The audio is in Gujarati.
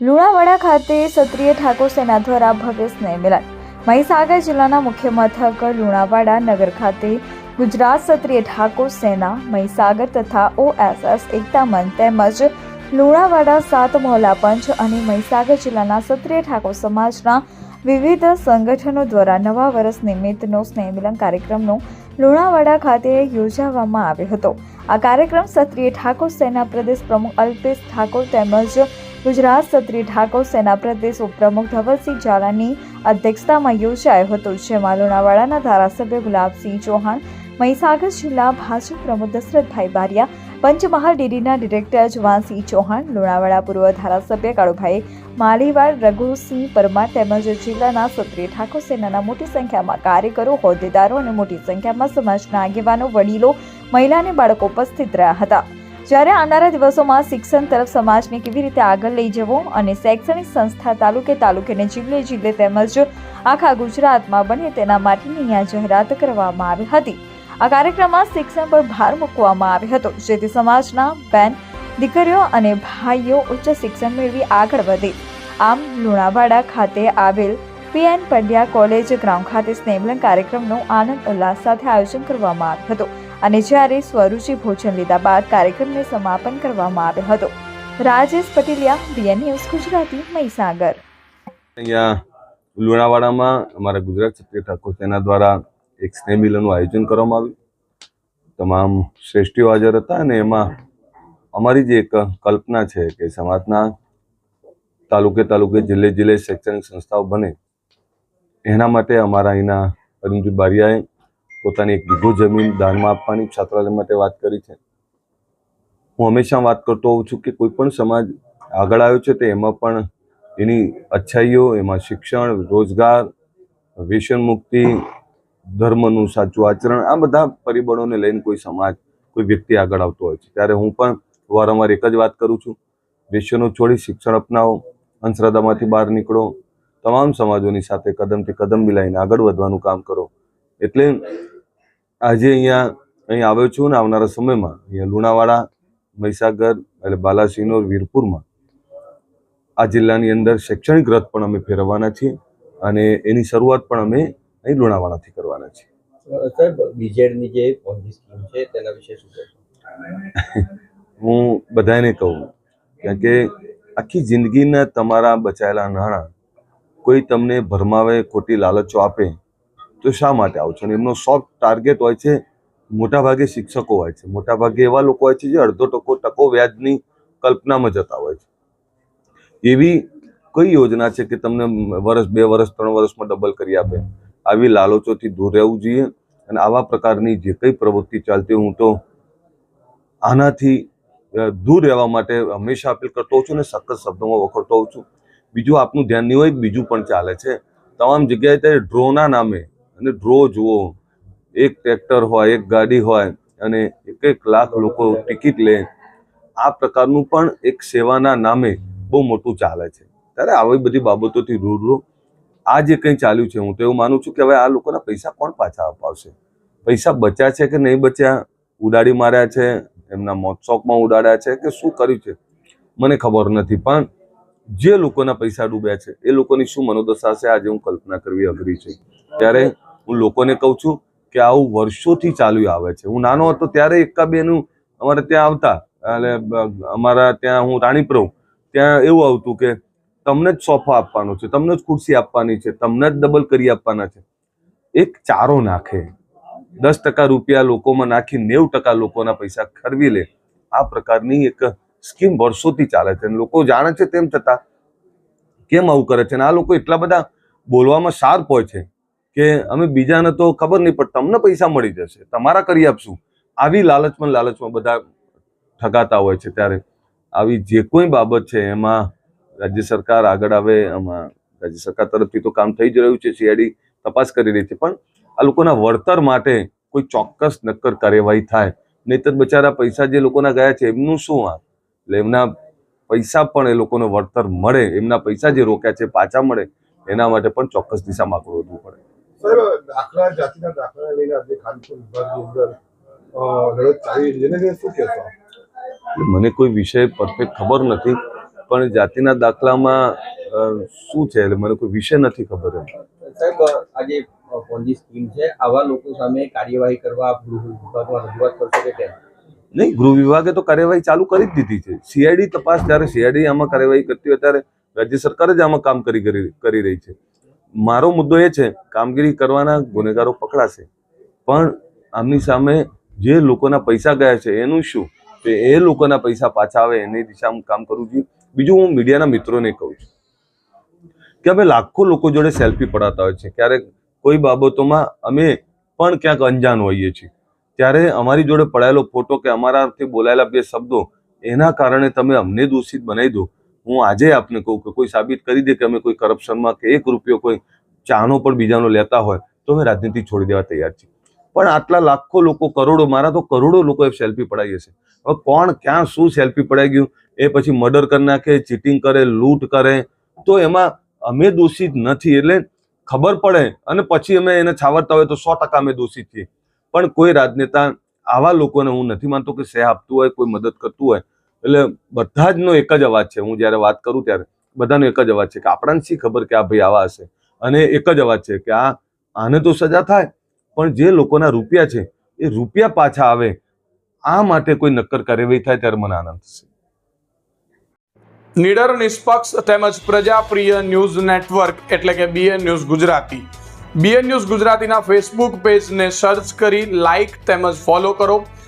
લુણાવાડા ખાતે ક્ષત્રિય ઠાકોર સેના દ્વારા ભવ્ય સ્નેહ મિલન. મહીસાગર જિલ્લાના મુખ્ય મથક લુણાવાડા નગર ખાતે ગુજરાત ક્ષત્રિય ઠાકોર સેના, મહીસાગર તથા ઓએસએસ એકતા મંચ તેમજ લુણાવાડા સાત મોહલા પંચ અને મહીસાગર જિલ્લાના ક્ષત્રિય ઠાકોર સમાજના વિવિધ સંગઠનો દ્વારા નવા વર્ષ નિમિત્તનો સ્નેહ મિલન કાર્યક્રમનો લુણાવાડા ખાતે યોજાવામાં આવ્યો હતો. આ કાર્યક્રમ ક્ષત્રિય ઠાકોર સેના પ્રદેશ પ્રમુખ અલ્પેશ ઠાકોર તેમજ ગુજરાત ક્ષત્રિય ઠાકોર સેના પ્રદેશ ઉપપ્રમુખ ધવલસિંહ ઝાલાની અધ્યક્ષતામાં યોજાયો હતો, જેમાં લુણાવાડાના ધારાસભ્ય ગુલાબસિંહ ચૌહાણ, મહીસાગર જિલ્લા ભાજપ પ્રમુખ દશરથભાઈ બારિયા, પંચમહાલ ડેરીના ડિરેક્ટર જવાનસિંહ ચૌહાણ, લુણાવાડા પૂર્વ ધારાસભ્ય કાળુભાઈ માલીવાડ રઘુસિંહ પરમાર તેમજ જિલ્લાના ક્ષત્રિય ઠાકોર સેનાના મોટી સંખ્યામાં કાર્યકરો, હોદ્દેદારો અને મોટી સંખ્યામાં સમાજના આગેવાનો, વડીલો, મહિલા અને બાળકો ઉપસ્થિત રહ્યા હતા. જ્યારે આવનારા દિવસોમાં શિક્ષણ તરફ સમાજને કેવી રીતે આગળ લઈ જવો અને શૈક્ષણિક સંસ્થા તાલુકે તાલુકેને જિલ્લે જિલ્લે તેમજ આખા ગુજરાતમાં બને તેના માટેની અહીંયા જાહેરાત કરવામાં આવી હતી. આ કાર્યક્રમમાં શિક્ષણ પર ભાર મૂકવામાં આવ્યો હતો, જેથી સમાજના બેન દીકરીઓ અને ભાઈઓ ઉચ્ચ શિક્ષણ મેળવી આગળ વધે. આમ, લુણાવાડા ખાતે આવેલ પીએન પંડ્યા કોલેજ ગ્રાઉન્ડ ખાતે સ્નેમલન કાર્યક્રમનું આનંદ ઉલ્લાસ સાથે આયોજન કરવામાં આવ્યું હતું. અને જ્યારે સ્વરૂચિ ભોજન લીધા બાદ કાર્યક્રમને સમાપન કરવામાં આવ્યો હતો. Rajesh Pateliya, B N news, Gujarati Mahisagar. અહીંયા લુણાવાડામાં અમારા ગુજરાત ક્ષત્રિય ઠાકોર સેના દ્વારા એક સ્નેહ મિલનનું આયોજન કરવામાં આવ્યું. તમામ શ્રેષ્ઠીઓ હાજર હતા અને એમાં અમારી જે એક કલ્પના છે કે સમાજના તાલુકે તાલુકે જિલ્લે જિલ્લે શૈક્ષણિક સંસ્થાઓ બને, એના માટે અમારા અહીંના અરુણજી બારિયાએ પોતાની એક વીઘો જમીન દાનમાં આપવાની છાત્રાલય માટે વાત કરી છે. હું હંમેશા વાત કરતો હોઉં છું કે કોઈ પણ સમાજ આગળ આવ્યો છે તો એમાં પણ એની અચ્છાઈઓ, એમાં શિક્ષણ, રોજગાર વ્યસન મુક્તિ, ધર્મનું સાચું આચરણ, આ બધા પરિબળોને લઈને કોઈ સમાજ, કોઈ વ્યક્તિ આગળ આવતો હોય છે. ત્યારે હું પણ વારંવાર એક જ વાત કરું છું. વ્યસનો છોડી શિક્ષણ અપનાવો, અંધશ્રદ્ધામાંથી બહાર નીકળો, તમામ સમાજોની સાથે કદમથી કદમ મિલાવીને આગળ વધવાનું કામ કરો. એટલે આજે અહીંયા અહીં આવ્યો છું ને આવનારા સમયમાં અહીંયા લુણાવાડા મહીસાગર એટલે બાલાસિનોર વીરપુરમાં. આ જિલ્લાની અંદર શૈક્ષણિક રથ પણ અમે ફેરવવાના છીએ અને એની શરૂઆત પણ અમે અહીં લુણાવાડાથી કરવાના છીએ. સાહેબ બીજેડની જે સ્કીમ છે તેના વિશે શું હું બધાને કહું કારણ કે આખી જિંદગીના તમારા બચાયેલા નાણાં કોઈ તમને ભરમાવે ખોટી લાલચો આપે તો શા માટે આવો અને એમનો સોફ્ટ ટાર્ગેટ હોય છે મોટાભાગે શિક્ષકો હોય છે. મોટાભાગે એવા લોકો હોય છે જે અડધો ટકો ટકો વ્યાજની કલ્પનામાં જતા હોય છે. એવી કઈ યોજના છે કે તમને વર્ષ, બે વર્ષ, ત્રણ વર્ષમાં ડબલ કરી આપે? આવી લાલચોથી દૂર રહેવું જોઈએ અને આવા પ્રકારની જે કઈ પ્રવૃત્તિ ચાલતી હું તો આનાથી દૂર રહેવા માટે હંમેશા અપીલ કરતો હોઉં છું અને સખત શબ્દોમાં વખોડતો હોઉં છું. બીજું આપનું ધ્યાન નહીં હોય, બીજું પણ ચાલે છે. તમામ જગ્યાએ તે ડ્રોના નામે અને ડ્રો જુઓ. એક ટ્રેક્ટર હોય, એક ગાડી હોય અને એક એક લાખ લોકો ટિકિટ લે. આ પ્રકારનું પણ એક સેવાના નામે બહુ મોટું ચાલે છે. ત્યારે આવી બધી બાબતોથી દૂર રહો. આ જે કંઈ ચાલ્યું છે, હું તો એવું માનું છું કે હવે આ લોકોના પૈસા કોણ પાછા અપાવશે? પૈસા બચ્યા છે કે નહીં બચ્યા? ઉડાડી માર્યા છે? એમના મોત્સોકમાં ઉડાડ્યા છે કે શું કર્યું છે? મને ખબર નથી. પણ જે લોકોના પૈસા ડૂબ્યા છે, એ લોકોની શું મનોદશા છે આજે હું કલ્પના કરવી અઘરી છે. ત્યારે હું લોકોને કહું છું કે આવું વર્ષોથી ચાલ્યું આવે છે. હું નાનો હતો ત્યારે એકા બેનું અમારે ત્યાં આવતા, એટલે અમારા ત્યાં હું રાણીપ્રભુ ત્યાં એવું આવતું કે તમને જ સોફા આપવાનો છે, તમને જ ખુરશી આપવાની છે, તમને જ ડબલ કરી આપવાના છે. એક ચારો નાખે, દસ ટકા રૂપિયા લોકોમાં નાખી, નેવું ટકા લોકોના પૈસા ખરવી લે. આ પ્રકારની એક સ્કીમ વર્ષોથી ચાલે છે લોકો જાણે છે તેમ છતાં કેમ આવું કરે છે અને આ લોકો એટલા બધા બોલવામાં શાર્પ હોય છે. કે અમે બીજાને તો ખબર નહીં, પણ તમને પૈસા મળી જશે. તમારા કરી આપશું. આવી લાલચમાં લાલચમાં બધા ઠગાતા હોય છે ત્યારે. આવી જે કોઈ બાબત છે, એમાં રાજ્ય સરકાર આગળ આવે, એમાં રાજ્ય સરકાર તરફથી તો કામ થઈ જ રહ્યું છે સીઆઈડી તપાસ કરી રહી છે. પણ આ લોકોના વળતર માટે કોઈ ચોક્કસ નક્કર કાર્યવાહી થાય. નહીતર બચારા પૈસા જે લોકોના ગયા છે, એમનું શું આ એટલે એમના પૈસા પણ એ લોકોને વળતર મળે. એમના પૈસા જે રોક્યા છે, પાછા મળે. એના માટે પણ ચોક્કસ દિશામાં આગળ વધવું પડે. દાખલા જાતિના દાખલા લઈને આજે ખાનપુર વિભાગની અંદર લડત ચાલી રહી છે. શું કહેશો? મને કોઈ વિષય પરફેક્ટ ખબર નથી પણ જાતિના દાખલામાં શું છે એટલે મને કોઈ વિષય નથી ખબર એમ. સાહેબ આજે પોન્જી સ્કીમ છે આવા લોકો સામે કાર્યવાહી કરવા ગૃહ વિભાગમાં રજૂઆત કરશો કે કેમ? નહીં ગૃહ વિભાગે તો કાર્યવાહી ચાલુ કરી જ દીધી છે. સીઆઈડી તપાસ જ્યારે સીઆઈડી આમાં કાર્યવાહી કરતી હોય ત્યારે રાજ્ય સરકાર જ આમાં કામ કરી કરી કરી રહી છે. મારો મુદ્દો એ છે, કામગીરી કરવાના ગુનેગારો પકડાશે. પણ આમની સામે જે લોકોના પૈસા ગયા છે, એનું શું? કે એ લોકોના પૈસા પાછા આવે, એની દિશામાં કામ કરવું જોઈએ. બીજું હું મીડિયાના મિત્રોને કહું છું કે અમે લાખો લોકો જોડે સેલ્ફી પડાતા હોય છે. ક્યારેક કોઈ બાબતોમાં અમે પણ ક્યાંક અંજાન હોઈએ છીએ. ત્યારે અમારી જોડે પડાયેલો ફોટો કે અમારાથી બોલાયેલા બે શબ્દો, એના કારણે તમે અમને દોષિત બનાવી દો. હું આજે આપને કહું કે કોઈ સાબિત કરી દે કે અમે કોઈ કરપ્શનમાં કે એક રૂપિયો કોઈ ચાનો પણ બીજાનો લેતા હોય, તો અમે રાજનીતિ છોડી દેવા તૈયાર છીએ. પણ આટલા લાખો લોકો, કરોડો, મારા તો કરોડો લોકોએ સેલ્ફી પડાવી હશે. હવે કોણ ક્યાં શું સેલ્ફી પડાઈ ગયું? એ પછી મર્ડર કરી નાખે ચીટિંગ કરે, લૂંટ કરે. તો એમાં અમે દોષિત નથી એટલે ખબર પડે અને પછી અમે એને છાવરતા હોય તો સો ટકા અમે દોષિત છીએ. પણ કોઈ રાજનેતા આવા લોકોને હું નથી માનતો કે સહ આપતું હોય, કોઈ મદદ કરતું હોય એટલે બધા જ નો એક જ અવાજ છે. હું જ્યારે વાત કરું ત્યારે બધાનો એક જ અવાજ છે કે આપણને શી ખબર કે આ ભાઈ આવા હશે? અને એક જ અવાજ છે કે આ આને તો સજા થાય, પણ જે લોકોના રૂપિયા છે, એ રૂપિયા પાછા આવે, આ માટે કોઈ નક્કર કાર્યવાહી થાય ત્યારે મને આનંદ થશે. નિડર, નિષ્પક્ષ તેમજ પ્રજાપ્રિય ન્યૂઝ નેટવર્ક એટલે કે B N news Gujarati. B N news ગુજરાતીના ફેસબુક પેજને સર્ચ કરી લાઇક તેમજ ફોલો કરો.